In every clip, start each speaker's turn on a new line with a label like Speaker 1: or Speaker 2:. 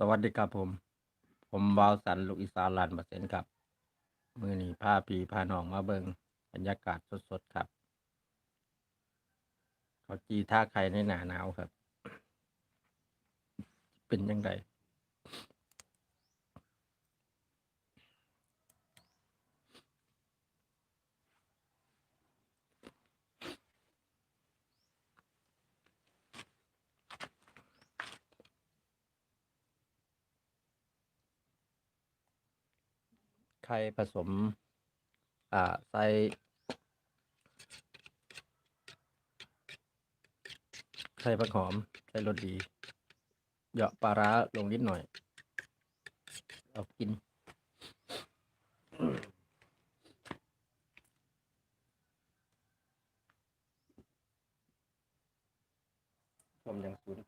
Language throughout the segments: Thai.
Speaker 1: สวัสดีครับผม ผมบาวสันลูกอีสานลานเปอร์เซ็นต์ครับ มือนีผ้าปีผ้าน้องมาเบิงบรรยากาศสดๆครับ เขาจีท่าใครในหนาหนาวครับ เป็นยังไง ไข่ผสม อ่าใส่ไข่ผักหอม ใส่รสดี เหยาะปลาร้าลงนิดหน่อย เอากินชมยังศูนย์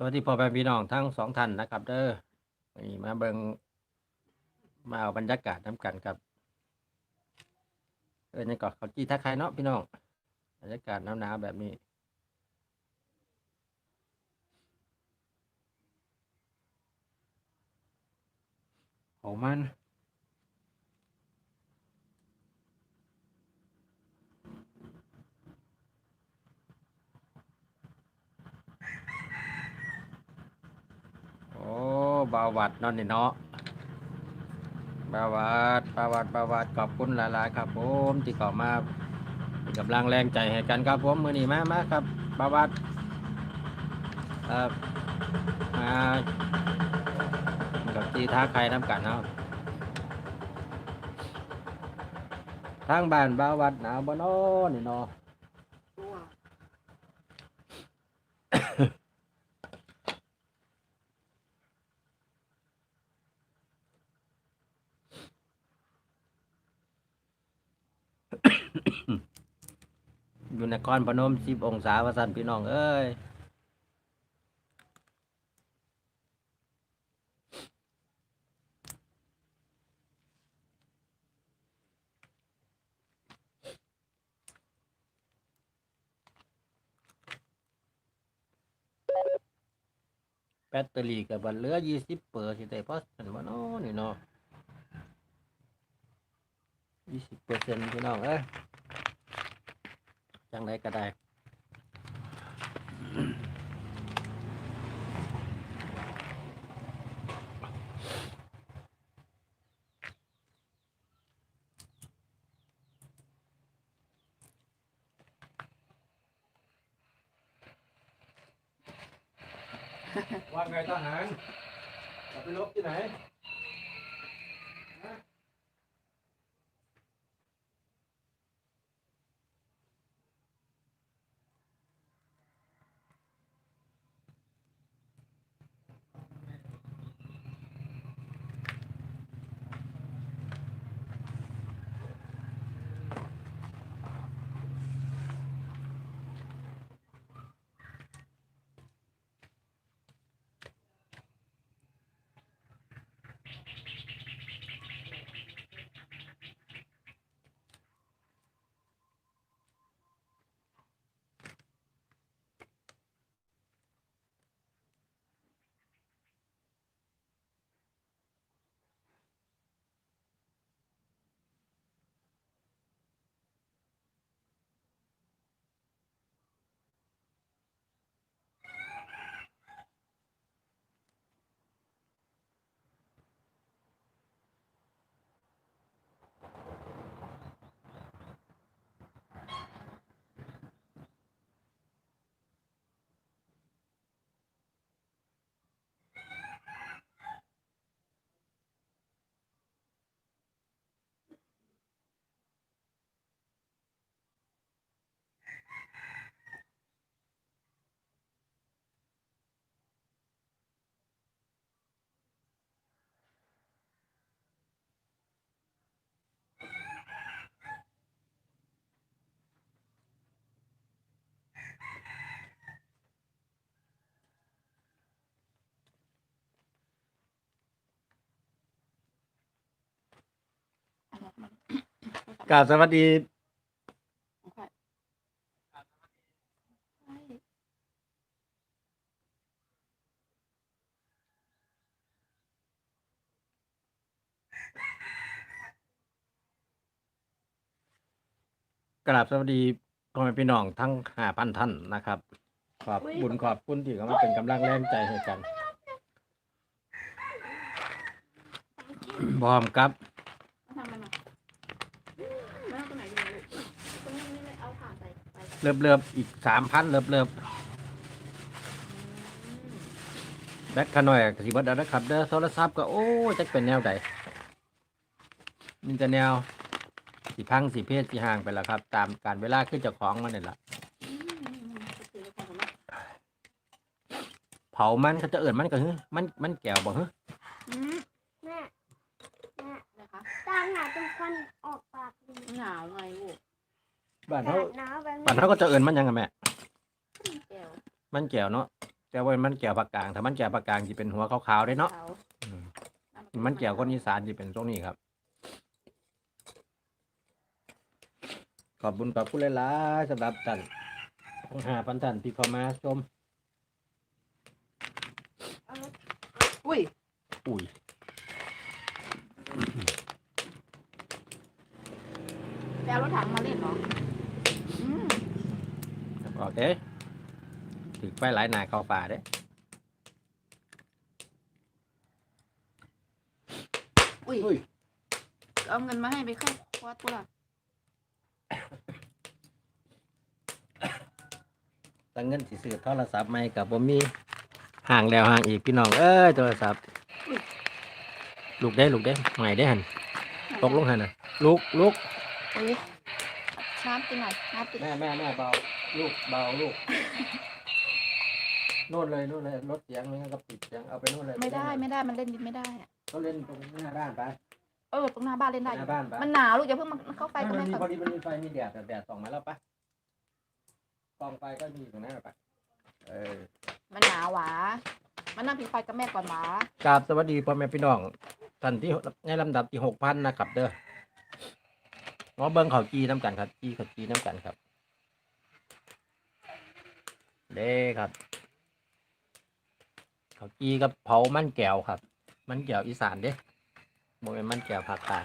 Speaker 1: สวัสดีพ่อแม่พี่น้องทั้งสองท่านนะครับ เด้อนี่มาเบิงมาเอาบรรยากาศน้ำกันครับเออในเกาะเขาจีทักใครเนาะพี่น้องบรรยากาศหนาวๆแบบนี้ของมัน โอ้ บาวัดนั่นนี่เนาะบาวัดบาวัดบาวัดขอบคุณหลายๆครับผมที่เข้ามาเป็นกำลังแรงใจให้กันครับผมมือนี้มามาครับบาวัดเอ่อมากับจีท้าใครน้ำกันเนาะทางบ้านบาวัดหนาวบ่เนอนี่เนาะ
Speaker 2: ตัว
Speaker 1: อยู่นครพนมสิบองศาวาสันพี่น้องเอ้ยแบตเตอรี่กับบันเหลือยี่สิบเปอร์สิแต่พอสันว่าน้อนี่เนาะยี่สิบเปอร์เซ็นต์พี่น้องเอ้ย จังไรก็ได้ว่าไงทหารจะไปลบที่ไหน กราบสวัสดี
Speaker 2: ของใครใช่
Speaker 1: กราบสวัสดีพ่อแม่พี่น้องทั้งห้าพันท่านนะครับ ขอบบุญขอบคุณที่เขามาเป็นกำลังแรงใจให้กันพร้อมครับ
Speaker 2: เอาทำมันมาไม่เอาตัวไหนดีลูกตรงนี้ไม่ได้เอาผ่านไปไป
Speaker 1: เริ่มเริ่มอีกสามพันเริ่มเริ่ม
Speaker 2: อืม
Speaker 1: แบตขาน้อยก็สิเบดแล้วนะครับเด้อโทรศัพท์ก็โอ้ยจะเป็นแนวใดมีแต่แนวสีพังสีเพศสีห่างไปแล้วครับ ตามการเวลาขึ้นเจากของมันนี่แหละ
Speaker 2: อืมจะถือของผมนะ
Speaker 1: เผามันเขาจะเอิญมันก็ฮึมันมันแก้วบ่ฮึ
Speaker 2: อืม
Speaker 3: แม่แม่
Speaker 2: นะคะ
Speaker 3: ตาหนาเป็นควันออกปากดี
Speaker 2: หนาวไงลูก
Speaker 1: บ้าน
Speaker 3: แต่
Speaker 1: เขา
Speaker 3: หนาวแบบ
Speaker 1: บ้านเขาก็จะเอิญมันหยังไงแม่
Speaker 2: แก้ว
Speaker 1: มันแก้วเนาะ แต่ว่ามันแก้วผักกลาง ถ้ามันแก้วผักกลางจะเป็นหัวขาวๆได้เนาะ
Speaker 3: ขาว
Speaker 1: อืมมันแก้วคนอีสานจะเป็นตรงนี้ครับ ขอบคุณขอบคุณหลายๆสำหรับท่านทั้งห้าพันท่านที่เข้ามาชม
Speaker 3: เอารถอุ้ย
Speaker 1: อุ้ย
Speaker 3: แปลรถถังมาเล่นเหรออืม
Speaker 1: โอเคถือไปหลายหนาเข้าป่าเด้
Speaker 3: อุ้ย
Speaker 1: อุ้ย
Speaker 3: เอาเงินมาให้ไปเข้าวัดตัวละ
Speaker 1: ตั้งเงินสิซื้อโทรศัพท์ใหม่กับบ่มีห่างแล้วห่างอีกพี่น้องเอ้ยโทรศัพท์ลูกได้ลูกได้ใหม่ได้หันตกลงหันน่ะ ลูกลูก
Speaker 3: อุ้ย น้ำกินหน่อยน้ำกิน
Speaker 1: แม่แม่แม่เบาลูกเบาลูกโน่นเลยโน่นเลยรถเสียงไม่งั้นก็ปิดเสียงเอาไปโน่นเลย
Speaker 3: ไม่ได้ไม่ได้มันเล่นดินไม่ได้อะ
Speaker 1: เขาเล่นตรงหน้าบ้านไป
Speaker 3: เออตรงหน้าบ้านเล่นได้อ
Speaker 1: ห
Speaker 3: ยู่
Speaker 1: น้าบ้านไป
Speaker 3: มันหนาวลูกอย่าเพิ่งมันเข้าไป
Speaker 1: ไม่
Speaker 3: กับ
Speaker 1: มัน
Speaker 3: แม่
Speaker 1: มี
Speaker 3: ก่
Speaker 1: พ
Speaker 3: อ
Speaker 1: อนดีมันมีไฟมีแดดแต่แดดส่องมาแล้วปะกองไฟก็มีอยู่ตรงนั้นปะเออ
Speaker 3: มันหนาวหวามันนั่งพิงไฟกับแม่ก่อนหวาก
Speaker 1: ราบสวัสดีพ่อแม่พี่น้องท่านที่ในลำดับที่หกพันนะครับเด้อ งอเบิ้งเขาจีน้ำกันครับจีเขาจีน้ำกันครับ เด้ครับเขาจีกับเผามันแก้วครับ มันแก้วอีสานเด้โมเป็นมันแก้วภาคกาง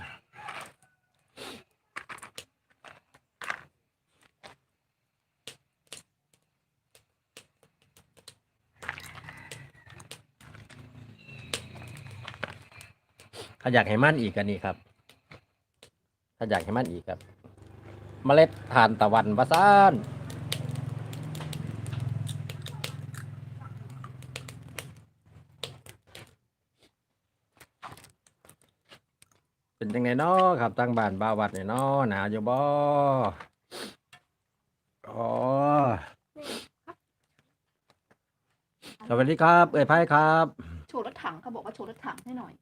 Speaker 1: ถ้าอยากให้มันอีกกันนี่ครับ ถ้าอยากให้มันอีกครับ เมล็ดทานตะวันวาซานเป็นยังไงเนาะครับตั้งบ้านบาววัดเนี่ยเนาะหนาวอยู่บ่อ๋อสวัสดีครับ เอ้ยไพ่ครับ
Speaker 3: โชว์รถถังเขาบอกว่าโชว์รถถังให้หน่อย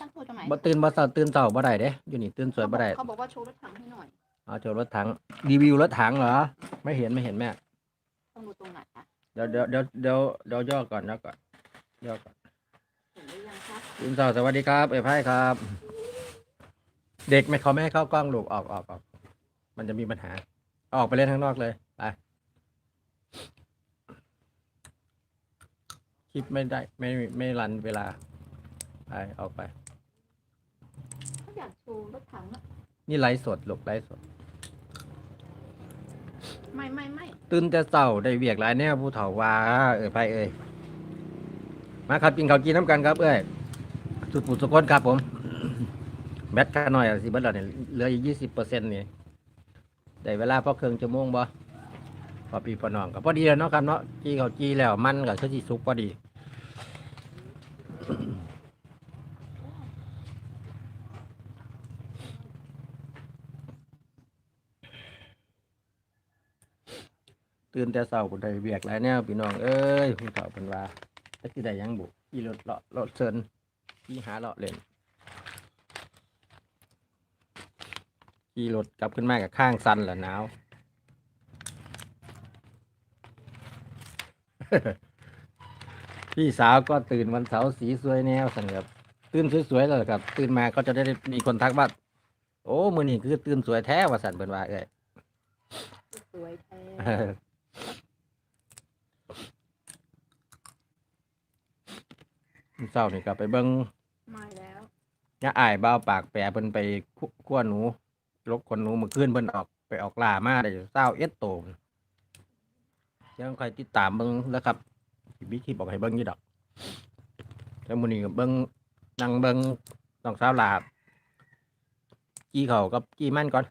Speaker 3: ตั้งโชว์ตรงไหน
Speaker 1: บ่ตื่นบ่เช้าตื่นเช้าบ่ได้เด้อยู่นี่ตื่นสวยบ่ได้
Speaker 3: เขาบอกว่าโชว์รถถังให้หน่อย
Speaker 1: เอาโชว์รถถังรีวิวรถถังเหรอ ไม่เห็นไม่เห็นแม่
Speaker 3: ต้องดูตรงไหนอะ
Speaker 1: เดี๋ยวเดี๋ยวเดี๋ยวเดี๋ยวเดี๋ยวย่อก่อนย่อก่อนย่อก่อน
Speaker 3: เห็นหรือยังคะ
Speaker 1: คุณสาวสวัสดีครับเอ้ยไพ่ครับ เด็กไม่เขาไม่ให้เข้ากล้องลูกออกออกออกมันจะมีปัญหา ออกไปเล่นข้างนอกเลยไปคลิปไม่ได้ไม่ไม่รันเวลาไปออกไป
Speaker 3: เขา อยากโชว์รถถังอะ
Speaker 1: นี่ไลฟ์สดลูกไลฟ์สด
Speaker 3: ไม่ไม่ไม่
Speaker 1: ตื่นแต่เช้าได้เวียกหลายแนวผู้เฒ่าว่า เอ้ยไพ่เอ้ยมาครับกินข้าวกินน้ำกันครับ เอ้ยสุดปุดสุกคนครับผม แบตค่าน้อยอะสิเบิดแล้วเนี่ยเหลืออีกยี่สิบเปอร์เซ็นต์นี่ได้เวลาพอเครื่องชั่วโมงบ่พอปีพอน้องก็พอดีแล้วเนาะครับเนาะจีเขาจีแล้วมันก็คือสิสุกพอดี ตื่นแต่เช้าผมได้เวียกหลายแนวพี่น้องเอ้ยผู้เฒ่าเป็นว่าจะสิได้หยังบุขี่รถเลาะรถเซินขี่หาเลาะเล่นขี่รถกลับขึ้นมากับข้างสั้นแหละหนาวพี่สาวก็ตื่นวันเสาร์สีสวยแนวสันครับตื่นสวยๆเลยครับ ตื่นมาก็จะได้มีคนทักว่าโอ้มือนี่คือตื่นสวยแท้ว่าสันเป็นว่าเอ้ย
Speaker 3: สวยแท้
Speaker 1: เออมื้อเช้านี่ก็ไปเบิ่ง
Speaker 3: ไม่แล้ว
Speaker 1: ย่าอ้ายบ่าวปากแปรเพิ่นไปคั่วคั่วหนูลกคนหนูเมื่อคืนเพิ่นออกไปออกล่ามาได้เศร้าเอ็ดโตวยังค่อยติดตามเบิ่งแล้วครับสิมีคลิปออกให้เบิ่งอยู่ดอกแล้วมื้อนี้ก็เบิ่งนั่งเบิ่งน้องสาวหลาบจี้เขากับจี้มันก่อน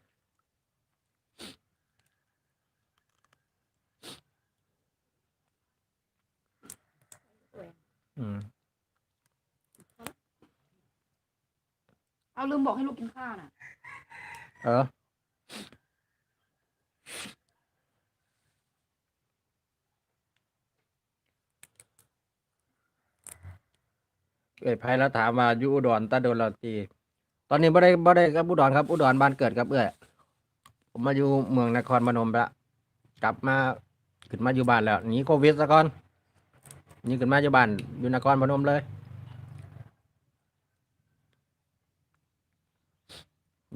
Speaker 1: อืม
Speaker 3: เอาลืมบอกให้ลูกกินข้าวน่ะ
Speaker 1: เออ เอ้ยไพแล้วถามว่าอยู่อุดรตาโดนเราตีตอนนี้บ่ได้บ่ได้กับอุดรครับ อุดรบ้านเกิดครับเอ้ยผมมาอยู่เมืองนครพนมละกลับมาขึ้นมาอยู่บ้านแล้วหนีโควิดซะก่อนนี่ขึ้นมาอยู่บ้านอยู่นครพนมเลย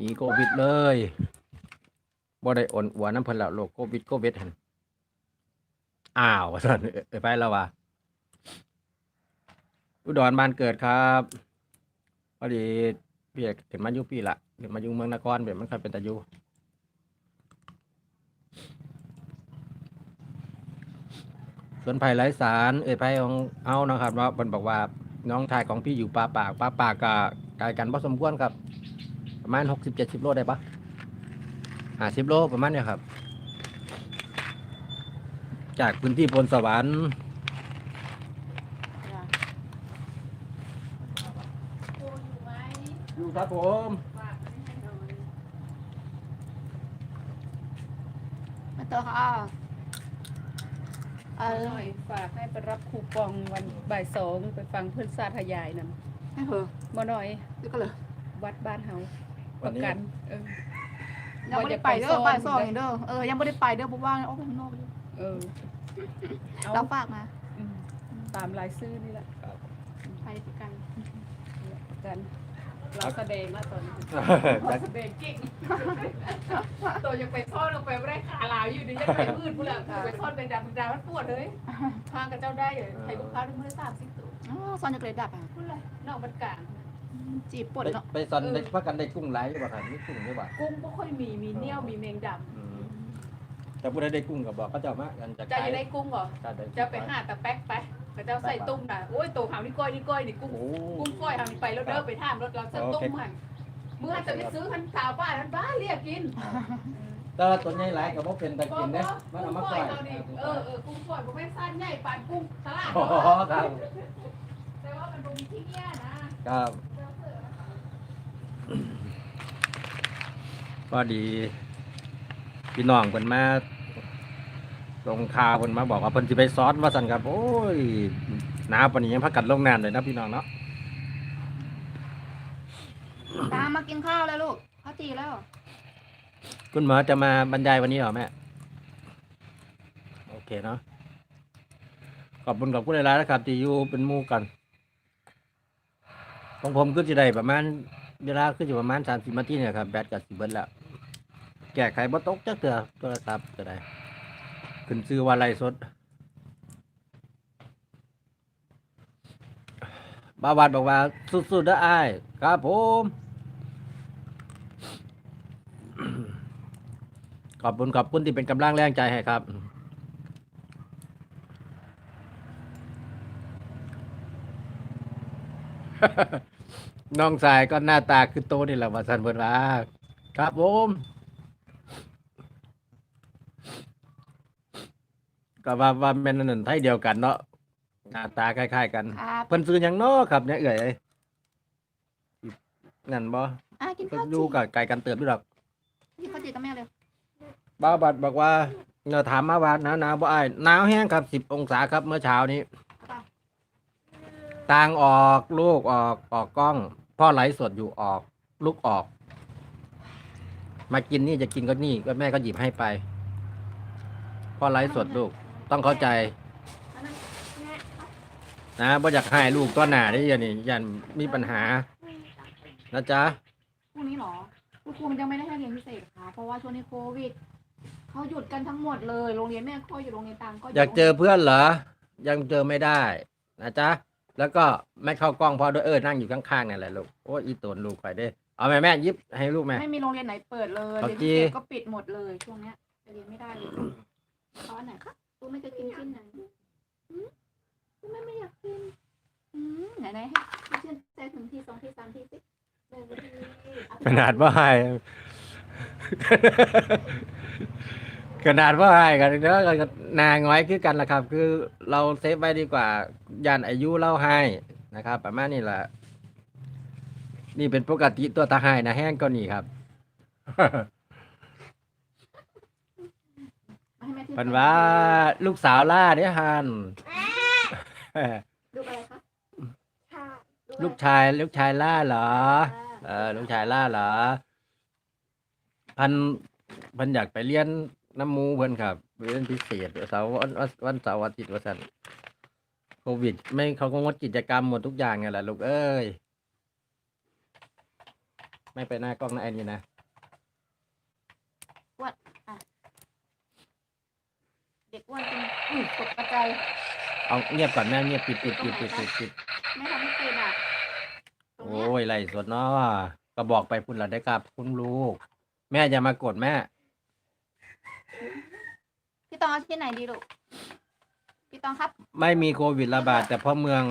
Speaker 1: หนีโควิดเลยบ่ได้อ่อนอัวน้ำเพิ่นแล้วโรคโควิดโควิดหันอ้าวสันเอ้ยไปแล้วว่ะอุดรบ้านเกิดครับพอดีพี่เอกขึ้นมาอยู่พี่ละขึ้นมาอยู่เมืองนครแบบมันค่อยเป็นตาอยู่ส่วนไผ่ไร้สาร เอ่ยไผ่ของเอานะครับเนามันบอกว่าน้องชายของพี่อยู่ป่าปากป่าปากกับไกลกันพอสมควรครับ ประมาณหกสิบเจ็ดสิบโลได้ปะห้าสิบโลประมาณเนี้ยครับ จากพื้นที่พลสวรรค์
Speaker 3: โกนอยู่ไหม
Speaker 1: อยู่ครับผม
Speaker 3: ฝากไว้ให้หน่อย
Speaker 2: มาตัวค่ะเอ
Speaker 4: เอา
Speaker 2: อ
Speaker 4: หน่อยฝากให้ไปรับคูปองวันบ่ายสองไปฟังเพื่อนสาธยายนั่น
Speaker 2: ให้เหอะ
Speaker 4: บ่หน่อย
Speaker 2: เดี๋ยวก็เลย
Speaker 4: วัดบ้านเฮา ป
Speaker 1: วัน
Speaker 4: ระ
Speaker 1: นี้
Speaker 4: กันเออ
Speaker 2: ยังไม่ได้ไปเด้อไปสองอย่างเด้อเออยังไม่ได้ไปเด้อเพราะว่าโอ้ข้างนอกอยู่
Speaker 4: เออเอา
Speaker 2: เราฝากมา
Speaker 4: อืมตามรายชื่อนี่แหละ
Speaker 2: ไปด้วยกัน
Speaker 4: ประกัน เราแสดงแล้วตอนนี้
Speaker 1: จาก
Speaker 4: แสดงเก่งตัวยังไปซ่อนลงไปไม่ได้ขาลาวอยู่ดียังไปมืดพุ่นละไปซ่อนเป็นดำดำมันปวดเลยพากับเจ้าได้เลยไทยลูกค้าด้วยมือสามสิบตัว
Speaker 2: อ๋อซอนจะเกรดดับอะ
Speaker 4: พุ่นเลยนอกบันกลาง
Speaker 2: จีบปวด
Speaker 1: ไป
Speaker 2: เนาะ
Speaker 1: ไปซอนได้พักกันได้กุ้งไหลหรือเปล่าครับนี่กุ้งหรือเปล่า
Speaker 4: กุ้งไม่ค่อยมีมีเนี้ยวมีแมงด
Speaker 1: อืมแต่ผู้ใดได้กุ้งกับบอกเขาจะเอามากันจะำ
Speaker 4: จะยังได้กุ้งเหรอ
Speaker 1: จะได้
Speaker 4: จะไปหาตะแป๊กไปเขาจะใส่ตุ้มน่ะโอ้ยตัวหาวนี่ก้อยนี่ก้อยนี่กุ้ง
Speaker 1: โอ้
Speaker 4: กุ้งก้อยหาวนี่ไปแล้วเด้อไปท่ามรถเราจะตุ้มหันเมื่อจะไปซื้อพันสาวป้าทันบ้าเรียกกิน
Speaker 1: แต่ว่าตัวใหญ่หลายก็บ่เป็นตะกินเด้มันเอามาปล่อย
Speaker 4: เราดิเออเออกุ้งก้อยผมไม่สั้นใหญ่ปานกุ้งตลาด
Speaker 1: อ๋อครับ
Speaker 4: แต่ว่ามันบ่มีที่เนี้ยนะ
Speaker 1: ครับ พอดีพี่น้องเพิ่นมาลงข่าวเพิ่นมาบอกว่าเพิ่นสิไปซ้อนว่าซั่นครับโอ้ยหนาวปานนี้ยังพักกันลงน้ำเลยนะพี่น้องเนาะ
Speaker 2: ตามมากินข้าวแล้วลูกข้าวจีแล้ว
Speaker 1: คุณหมอจะมาบรรยายวันนี้เหรอแม่ โอเคเนาะขอบคุณขอบคุณหลายๆนะครับที่อยู่เป็นหมู่กันของผมก็จะได้ประมาณ เวลาคือจะประมาณสามสิบนาทีเนี่ยครับแบตกับสิบเบิร์แล้ว แก้ไขบ่ตกจักเถื่อโทรศัพท์ก็ได้ ขึ้นซื้อว่าไรสดบาวาดบอกว่า สุดๆเด้ออ้ครับผม ขอบคุณขอบคุณที่เป็นกำลังแรงใจให้ครับ น้องสายก็หน้าตาคือโตนี่แหละว่าสันเพิ่นว่าครับผมก็ว่าว่าแม่นนั่นไทยเดียวกันเนาะหน้าตาคล้ายๆกัน
Speaker 2: ครับ
Speaker 1: เพิ่นซื้อหยังเนาะครับเนี่ยเอ่ยนั่นบ่
Speaker 2: อะกิน
Speaker 1: เพิ่น
Speaker 2: ข้าว
Speaker 1: อ
Speaker 2: จี
Speaker 1: ยู่กับไก่กันเติบอยู่ดอก
Speaker 2: กินข้าวจีกับแม่เลย
Speaker 1: บ้าวบัดบอกว่าเราถามมาว่าหนาวหนาวบ่อ้ายหนาวแห้งครับสิบองศาครับเมื่อเช้านี้ ต่างออกลูกออกออกกล้อง พ่อไลฟ์สดอยู่ออก ลูกออก มากินนี่จะกินก็นี่ก็แม่ก็หยิบให้ไป พ่อไลฟ์สดลูก ต้องเข้าใจ นะบ่อยากให้ลูกตัวหนาได้ยันนี่ยันมีปัญหา นะจ๊ะ
Speaker 2: พรุ่งนี้เหรอคุณครูมันยังไม่ได้ให้เรียนพิเศษค่ะเพราะว่าช่วงนี้โควิดเขาหยุดกันทั้งหมดเลยโรงเรียนแม่ค่อยอยู่โรงเรียนตังก็
Speaker 1: อยากเจอเพื่อนเหรอ ยังเจอไม่ได้ นะจ๊ะ แล้วก็ไม่เข้ากล้องเพอด้วยเออนั่งอยู่ข้างๆนี่นแหละลูกโอ้ยอีตนลูกไปเด้อเอาแม่แม่ยิบให้ลูกแม่
Speaker 2: ไม่มีโรงเรียนไหนเปิดเลย
Speaker 1: เอา
Speaker 2: เรียน
Speaker 1: จี้
Speaker 2: พิเศษก็ปิดหมดเลยช่วงเนี้ยไปเรียนไม่ได้เลยเขาอันไหนคะกูไม่จะกินชิ้นไหนอืมกูไม่ไม่อยากกินอืมไหนไหนให้ให้เช่นใจถึงที่สองที่สามที่สิเดินไปที่เอา
Speaker 1: ขนาดว่าให้ ขนาดว่าให้กันเนาะก็นางน้อยคือกันละครับ คือเราเซฟไว้ดีกว่ายันอายุเล่าให้นะครับ ประมาณนี้แหละนี่เป็นปกติตัวตาให้นะแห้งก็นี่ครับ
Speaker 2: ให้แม่ที่
Speaker 1: เป็นว่าลูกสาวล่าเนี่ยฮัน
Speaker 2: ดูอะไรคะค่ะ
Speaker 1: ลูกชาย ลูกชายล่าเหรอ เออ ลูกชายล่าเหรอ พันพันอยากไปเรียน น้ำหมูเพิ่นครับไปเรียนพิเศษเสาร์วันวันวันเสาร์อาทิตย์วันสันโควิด ไม่เขาก็งดกิจกรรมหมดทุกอย่างไงแหละลูกเอ้ย ไม่ไปหน้ากล้องนะไอ้นี่นะ
Speaker 2: เด็กอ้วนกินอุ้ยตกกระจาย
Speaker 1: เอาเงียบก่อนแม่เงียบปิดปิดปิดปิดปิดปิด
Speaker 2: ไม่ทำให้เป็นอะตรง
Speaker 1: โอ้
Speaker 2: เนี้ย
Speaker 1: ยไรสดเนาะก็บอกไปพุ่นละได้กับคุณลูก แม่อย่ามากดแม่
Speaker 2: พี่ตองเอาที่ไหนดีลูก พี่ตองครับ
Speaker 1: ไม่มีโควิดระบาด แต่พ่อเมือง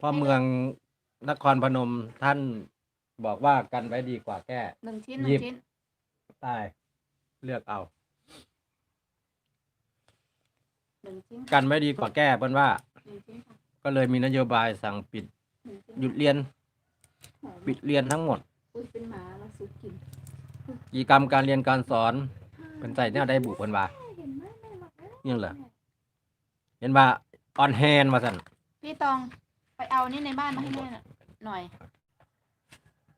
Speaker 1: พ่อเมืองนครพนมท่านบอกว่ากันไว้ดีกว่าแก้
Speaker 2: หนึ่งชิ้นห
Speaker 1: หยิ
Speaker 2: นึ่ง
Speaker 1: บ
Speaker 2: ชิ้น
Speaker 1: ใต้เลือกเอา
Speaker 2: หนึ่งชิ้น
Speaker 1: กันไว้ดีกว่าแก้เปิ้นว่า
Speaker 2: หนึ่งชิ้นค่ะ
Speaker 1: ก็เลยมีนโยบายสั่งปิด
Speaker 2: หนึ่งชิ้น
Speaker 1: หยุดเรียน
Speaker 2: หอม
Speaker 1: ปิดเรียนทั้งหมด
Speaker 2: อุ้ยเป็นหมาแล้วซุปกิน
Speaker 1: กิจกรรมการเรียนการสอน เป็นใส่เนี่ยได้บุเพิ่นว่า
Speaker 2: เห็นไหมแม่บอกแล้ว
Speaker 1: นี่เหรอเห็นว่าออนแฮนมาสั่น
Speaker 2: พี่ตองไปเอานี่ในบ้านมาให้แม่หน่อย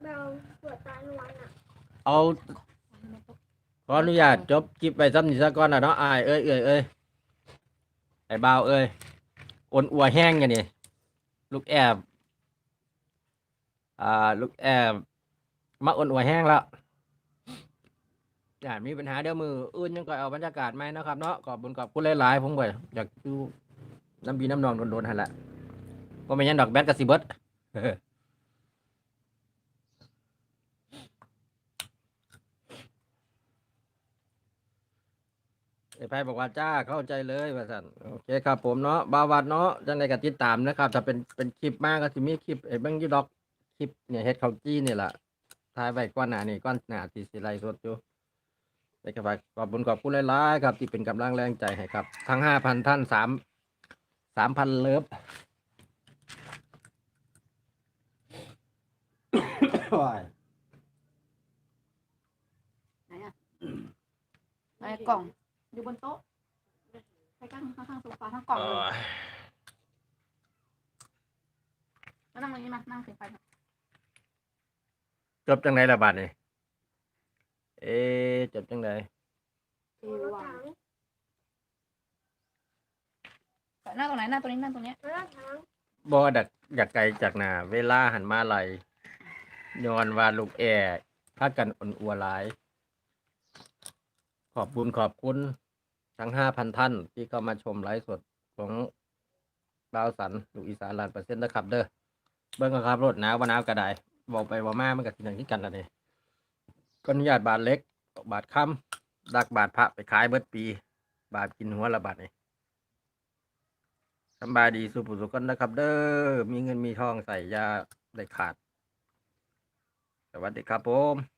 Speaker 3: เราปวดตาลวันอะ
Speaker 1: เอาขออนุญาตจบคลิปไปซ้ำนี่ซะก่อนนะเนาะอายเอ้ยเอ้ยเอ้ยไอ้บ่าวเอ้ยอวนอัวแห้งอย่างนี้ลูกแอบ อ่า ลูกแอบมาอวนอัวแห้งแล้ว อย่ามีปัญหาเดี๋ยวมืออื่นยังก็เอาบรรยากาศไหมนะครับเนาะขอบคุญขอบคุณหลายๆผมก็อยากดูน้ำบีน้ำนองโดนๆหันละว่าไม่ยันดอกแบทกับสิเบิร์ดไอ้ไพ่บอกว่าจ้าเข้าใจเลยว่าสันโอเคครับ ผมเนาะบาวัดเนาะจังไดก็ติดตามนะครับถ้าเป็นเป็นคลิปมากก็สิมีคลิปไอ้เบิ้งยูดอกคลิปเนี่ยเฮ็ดข้าจี้นี่แหละถ่ายไว้ก้อนหนานี่ก้อนหนาที่สิไลฟ์สดอยู่ ไอ้กระบขอบคุณขอบคุณหลายๆครับ ที่เป็นกำลังแรงใจให้ครับ ทั้งห้าพันท่านสามสามพันเลิฟว้าย
Speaker 2: ไหนอะในกล่อง อยู่บนโต๊ะไปกั้งข้างๆโซฟาทั้งกล่องเลยแล้วนั่งตรงนี้มา นั่งเสียงไฟมา
Speaker 1: จบจังไดละบาดนี่ เอ๊ะจบจังได
Speaker 2: เอวางนั่งตรงไหนนั่งตรงนี้นั่งตรงเนี้ย
Speaker 3: แล้วทาง
Speaker 1: บ่ดักอยากไกลจากหน้าเวลาหันมาไหลย้อนว่าลูกแอร์พากันอ่อนอัวหลาย ขอบคุณขอบคุณ ทั้งห้าพันท่านที่เข้ามาชมไลฟ์สดของดาวสันลูกอีสานล้านเปอร์เซ็นต์นะครับเด้อเบิ่งกันครับรถหนาวบ่หนาวก็ได้บอกไปว่ามามันก็สิอย่างที่กันละนี่ ก็อนุญาตบาทเล็กบาทค่ำดักบาทพระไปขายเบิดปี บาทกินหัวละบาทนี่สบายดีสุภุสุกันนะครับ เด้อมีเงินมีทองใส่ยาได้ขาด สวัสดีครับผม